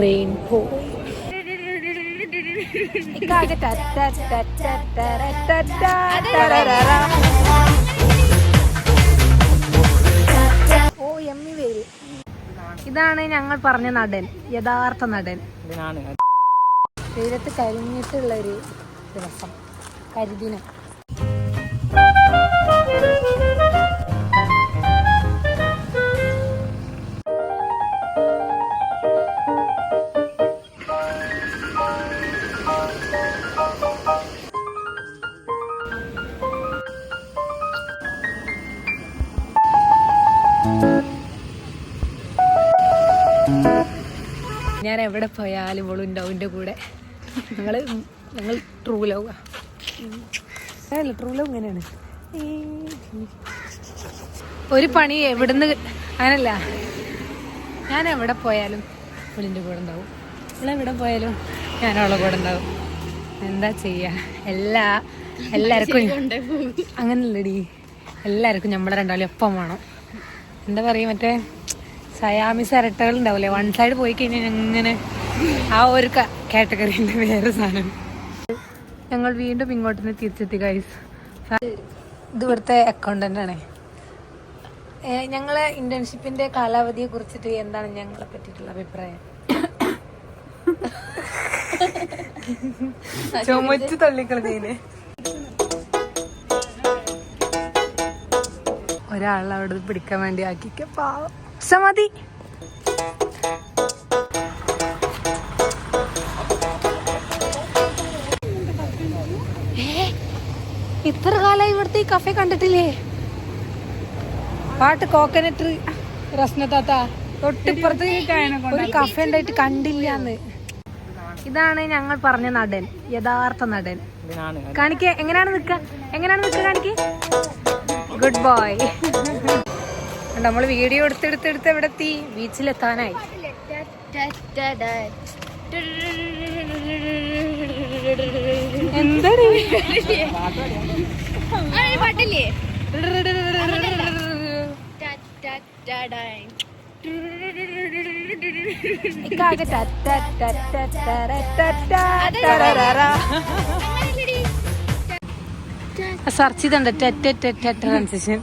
Rainbow ഓ ഇതാണ് ഞങ്ങൾ പറഞ്ഞ നടൻ യഥാർത്ഥ നടൻ. വെയിലത്ത് കരിഞ്ഞിട്ടുള്ളൊരു ദിവസം കരിദിനം. ഞാൻ എവിടെ പോയാലും ഇവളും ഉണ്ടാവും എന്റെ കൂടെ. ഞങ്ങൾ ഞങ്ങൾ ട്രൂ ലവ് അല്ല ട്രൂ ലവ് ഇങ്ങനെയാണ്. ഒരു പണി എവിടുന്ന് അങ്ങനല്ല. ഞാൻ എവിടെ പോയാലും ഇവളിന്റെ കൂടെ ഉണ്ടാവും. എവിടെ പോയാലും ഞാൻ അവളെ കൂടെ ഉണ്ടാവും. എന്താ ചെയ്യുക എല്ലാ എല്ലാവർക്കും അങ്ങനല്ലടി. എല്ലാവർക്കും നമ്മളെ രണ്ടാളും ഒപ്പം വേണം. എന്താ പറയുക മറ്റേ? സയാമി സെരട്ടകൾ ഉണ്ടാവില്ലേ വൺ സൈഡ് പോയി കഴിഞ്ഞാൽ അങ്ങനെ ആ ഒരു കാറ്റഗറിന്റെ വേറെ സാധനം. ഞങ്ങൾ വീണ്ടും ഇങ്ങോട്ട് നിന്ന് തിരിച്ചെത്തി ഗൈസ് ഇത് ഇവിടുത്തെ അക്കൗണ്ടന്റ് ആണ്. ഞങ്ങളെ ഇന്റേൺഷിപ്പിന്റെ കാലാവധിയെ കുറിച്ചിട്ട് എന്താണ് ഞങ്ങളെ പറ്റിയിട്ടുള്ള അഭിപ്രായം? ചുമച്ചു തള്ളിക്കളതീന് ഒരാളെ അവിടെ പിടിക്കാൻ വേണ്ടി ആക്കിക്ക പാവം. സമാധി. ഇത്ര കാലമായി ഇവിടുത്തെ ഈ കഫേ കണ്ടിട്ടില്ലേ? പാട്ട് കോക്കനട്ട് റസ്നത്താത്ത തൊട്ടിപ്പുറത്ത് ഒരു കഫേ ഉണ്ടായിട്ട് കണ്ടില്ലാന്ന്. ഇതാണ് ഞങ്ങൾ പറഞ്ഞ നടൻ യഥാർത്ഥ നടൻ. കാണിക്കെ കാണിക്ക എങ്ങനെയാണ് നിക്ക എങ്ങനെയാണ് നിക്ക കാണിക്കേ? ഗുഡ് ബോയ് നമ്മൾ വീഡിയോ എടുത്തെടുത്തെടുത്ത് എവിടെ എത്തി ബീച്ചിലെത്താനായി എന്താണ് സർച്ച് സെർച്ച് ചെയ്തണ്ട ടെറ്റ് ടെറ്റ് ടെറ്റ് ട്രാൻസിഷൻ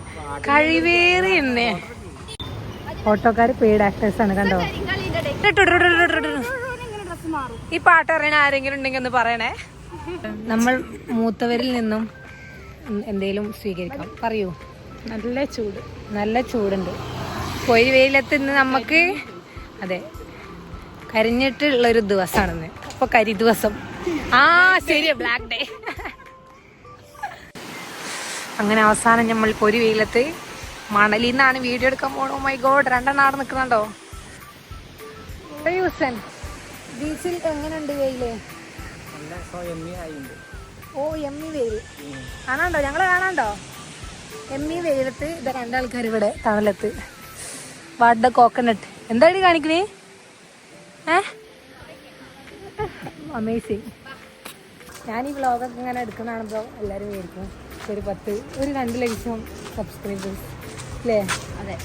കഴിവേറി ഓട്ടോക്കാർ പെയ്ഡ് ആക്ടേഴ്സ് ആണ് കണ്ടോ? ഈ പാട്ട് അറിയണ ആരെങ്കിലും ഉണ്ടെങ്കിൽ ഒന്ന് പറയണേ. നമ്മൾ മൂത്തവരിൽ നിന്നും എന്തേലും സ്വീകരിക്കാം. പറയൂ. നല്ല ചൂട്. നല്ല ചൂടുണ്ട്. പൊരി വെയിലത്ത് നിന്ന് നമുക്ക് അതെ കരിഞ്ഞിട്ടുള്ളൊരു ദിവസമാണെന്ന് അപ്പൊ കരി ദിവസം. ആ ശരിയാ ബ്ലാക്ക് ഡേ അങ്ങനെ അവസാനം നമ്മൾ പൊരി വെയിലത്ത് മണലിൽ നിന്നാണ് വീഡിയോ എടുക്കാൻ പോണോ മൈ ഗോഡ് രണ്ടെണ്ണം ആടെ നിൽക്കുന്നുണ്ടോ യൂസൻ ബീച്ചിൽ എങ്ങനെയുണ്ട് വെയിൽ? എം ഓ എമ്മി വെയിൽ കാണാണ്ടോ ഞങ്ങൾ കാണാണ്ടോ എമ്മി വെയിലത്ത് ഇത് രണ്ടാൾക്കാർ ഇവിടെ തണലത്ത്. വാട്ട കോക്കനട്ട്. എന്താടി കാണിക്കണേ? ഏ? അമേസിങ് ഞാൻ ഈ വ്ളോഗൊക്കെ ഇങ്ങനെ എടുക്കുന്നതാണെന്നോ എല്ലാവരും എല്ലാവരും മേടിക്കും ഒരു പത്ത് ഒരു രണ്ട് ലക്ഷം സബ്സ്ക്രൈബേഴ്സ് അല്ലേ അതെ.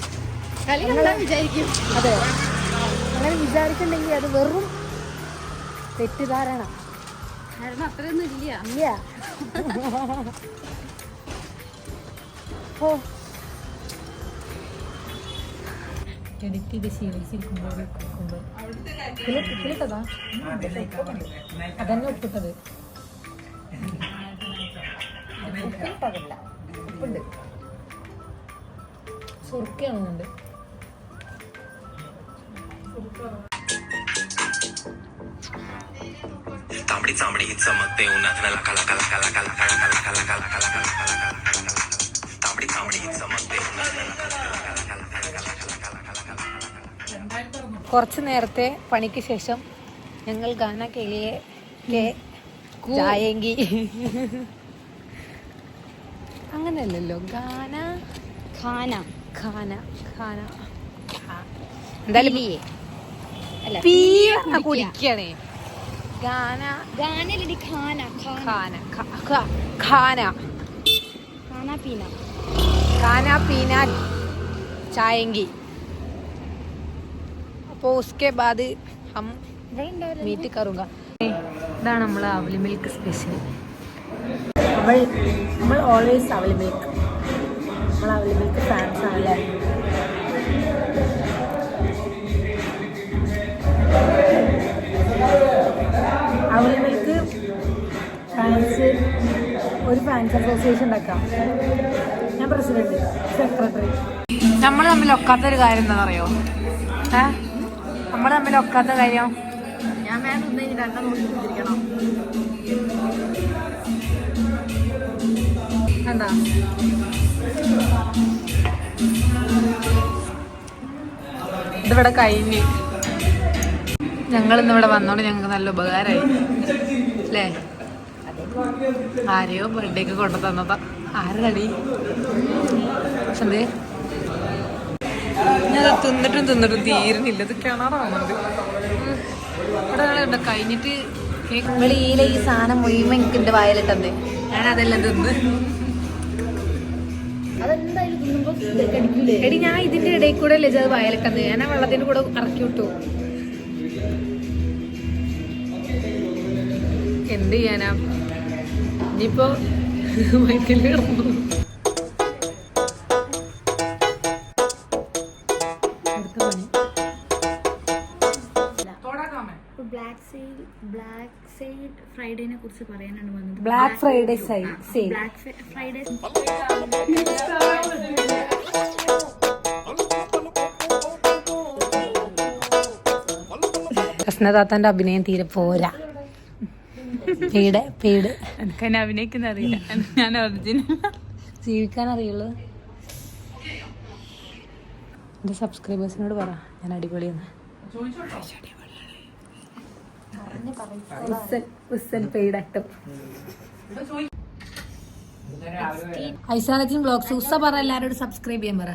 വിചാരിക്കും. അതെ. അങ്ങനെ വിചാരിച്ചിട്ടുണ്ടെങ്കിൽ അത് വെറും തെറ്റിദ്ധാരണ. കാരണം അത്രയൊന്നും ഇല്ല. ഇല്ല. ഓ ശീലിച്ചിരിക്കുമ്പോൾ അതന്നെ ഉപ്പിട്ടത്. ഉപ്പിലിട്ടതില്ല ഉപ്പുണ്ട് സുർക്കയാണുണ്ട് താമ്പടി താമ്പടി ചമത്തെ ഉന്നതനല കല കല കല കല കല കല കല കല കല കല കല കല കല കല താമ്പടി താമ്പടി ചമത്തെ കുറച്ച് നേരത്തെ പണിക്ക് ശേഷം ഞങ്ങൾ ഗാന കെളിയെ ചായങ്കി അങ്ങനെയല്ലല്ലോ. ഗാന ഖാന. ഖാന. ഖാന. എന്തായാലും കുടിക്കണേ? ഗാന ഗാനല്ലേ ഖാന ഖാന. ഖാന. ഖാന. പീന. ഖാന പീന ചായങ്കി. അപ്പോൾ ഉസ്കെ ബാദ് ഹം മീറ്റ് കറുങ്ക. ഇതാണ് നമ്മൾ അവലി മിൽക്ക് സ്പെഷ്യൽ നമ്മൾ നമ്മൾ ഓൾവേസ് മിൽക്ക് നമ്മൾ മിൽക്ക് ഫാൻസ് ആണല്ലേ? മിൽക്ക് ഫാൻസ് ഒരു ഫാൻസ് അസോസിയേഷൻ ഉണ്ടാക്കാം. ഞാൻ പ്രസിഡന്റ് സെക്രട്ടറി നമ്മൾ തമ്മിൽ ഒക്കാത്ത ഒരു കാര്യം എന്താ അറിയോ ഏ? നമ്മൾ തമ്മിൽ ഒക്കാത്ത കാര്യം? ഞാൻ വേണം ഒന്ന് എന്താ ഇതിവിടെ കഴിഞ്ഞ്. ഞങ്ങൾ ഇന്നിവിടെ വന്നോണ്ട് ഞങ്ങൾക്ക് നല്ല ഉപകാരമായി അല്ലേ ആരെയോ ബർത്ത്ഡേക്ക് കൊണ്ടു തന്നതാ. ആരടി? എന്തേ ഞാൻ തിന്നിട്ടും തിന്നിട്ടും തീരുന്നില്ല. ഇത് കിണറാവുന്നുണ്ട് ഇവിടെ ആളുണ്ട് കഴിഞ്ഞിട്ട് ഈ സാധനം മുഴുവൻ എനിക്ക് എന്റെ വായിലിട്ടത് ഞാൻ അതെല്ലാം തിന്ന്. എടി ഞാൻ ഇതിന്റെ ഇടയിൽ കൂടെ അല്ലേ ഇത് വയലക്കന്ന് ഞാൻ വെള്ളത്തിന്റെ കൂടെ ഇറക്കി വിട്ടു. എന്ത് ചെയ്യാനാ? ഇനിയിപ്പോ മൈക്കിൽ കിടന്നു. ബ്ലാക്ക് സൈഡ് ബ്ലാക്ക് സൈഡ് ഫ്രൈഡേനെ കുറിച്ച് പറയാനാണ് വന്നത്. Black Friday sale black Friday കൃഷ്ണദാത്തന്റെ അഭിനയം തീരെ പോരാ. പേട് പേട്. എനിക്ക് എന്നെ അഭിനയിക്കുന്ന അറിയില്ല. ഞാൻ ഒറിജിനൽ ജീവിക്കാൻ അറിയുള്ളൂ. എന്റെ സബ്സ്ക്രൈബേഴ്സിനോട് പറ ഞാൻ അടിപൊളിയാണ്. ഉസ്സൻ ഐസാനത്തിൻ ബ്ലോഗ്സ് ഉസ പറ എല്ലാവരോടും സബ്സ്ക്രൈബ് ചെയ്യാൻ പറ.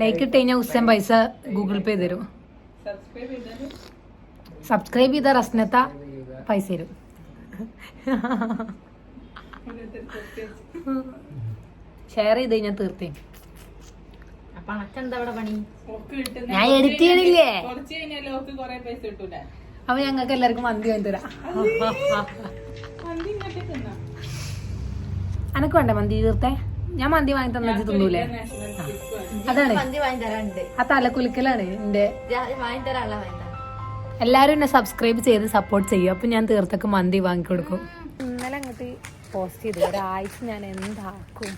ലൈക്ക് ഇട്ട് കഴിഞ്ഞാൽ ഉസ്സൻ പൈസ ഗൂഗിൾ പേ തരും. സബ്സ്ക്രൈബ് ചെയ്ത റസ്നത്ത പൈസ തരും. ഷെയർ ചെയ്ത് കഴിഞ്ഞാൽ തീർത്തേ. അപ്പൊ അണക്കെന്താ അവിടെ പണി? ഞാൻ എഡിറ്റ് ചെയ്യണില്ലേ കുറച്ച് കഴിഞ്ഞാൽ ഓക്ക് കൊറേ പൈസ കിട്ടൂല? അപ്പൊ ഞങ്ങൾക്ക് എല്ലാവർക്കും മന്തി വാങ്ങി തരാം. മന്തി ഇങ്ങോട്ട് തിന്നാം. അനക്ക് വേണ്ട മന്തി തീർത്തെ. ഞാൻ മന്തി വാങ്ങി തന്നെ തിന്നൂലേ. അതാണ്. ആ തലക്കുലിക്കലാണ് എന്റെ എല്ലാരും എന്നെ സബ്സ്ക്രൈബ് ചെയ്ത് സപ്പോർട്ട് ചെയ്യും. അപ്പൊ ഞാൻ തീർത്തൊക്കെ മന്തി വാങ്ങിക്കൊടുക്കും ഇന്നലെ അങ്ങോട്ട് പോസ്റ്റ് ചെയ്തു. ഒരാഴ്ച ഞാൻ എന്താക്കും?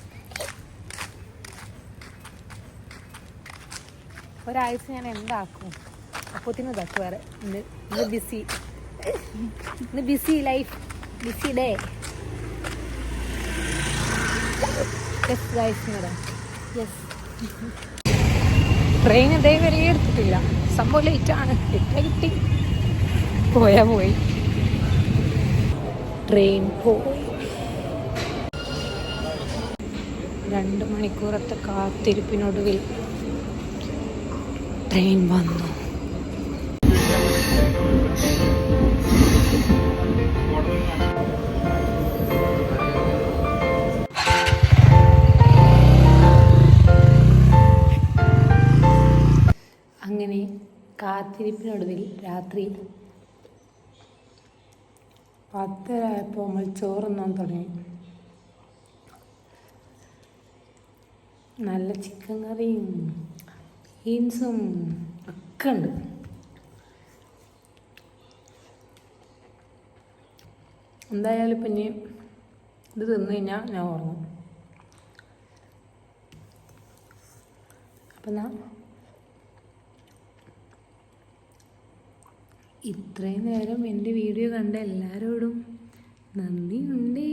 ഒരാഴ്ച ഞാൻ എന്താക്കും? അപ്പത്തിന് ഇതാക്കും വേറെ. ഇന്ന് ബിസി ഇന്ന് busy life busy day yes guys yes train ഇതേ വരെ എടുത്തിട്ടില്ല. സംഭവം ലേറ്റാണ് കിട്ടിയ കിട്ടി? പോയാ പോയി. ട്രെയിൻ പോയി. രണ്ട് മണിക്കൂറത്തെ കാത്തിരിപ്പിനൊടുവിൽ ട്രെയിൻ വന്നു. അങ്ങനെ കാത്തിരിപ്പിനൊടുവിൽ രാത്രി പത്തരായപ്പോൾ നമ്മൾ ചോറുണ്ണാൻ തുടങ്ങി. നല്ല ചിക്കൻ കറിയും ബീൻസും ഒക്കെ ഉണ്ട്. എന്തായാലും ഇപ്പം ഇനി ഇത് തിന്നു കഴിഞ്ഞാൽ ഞാൻ ഉറങ്ങും. അപ്പം ഞാൻ ഇത്രയും നേരം എന്റെ വീഡിയോ കണ്ട എല്ലാവരോടും നന്ദിയുണ്ടേ.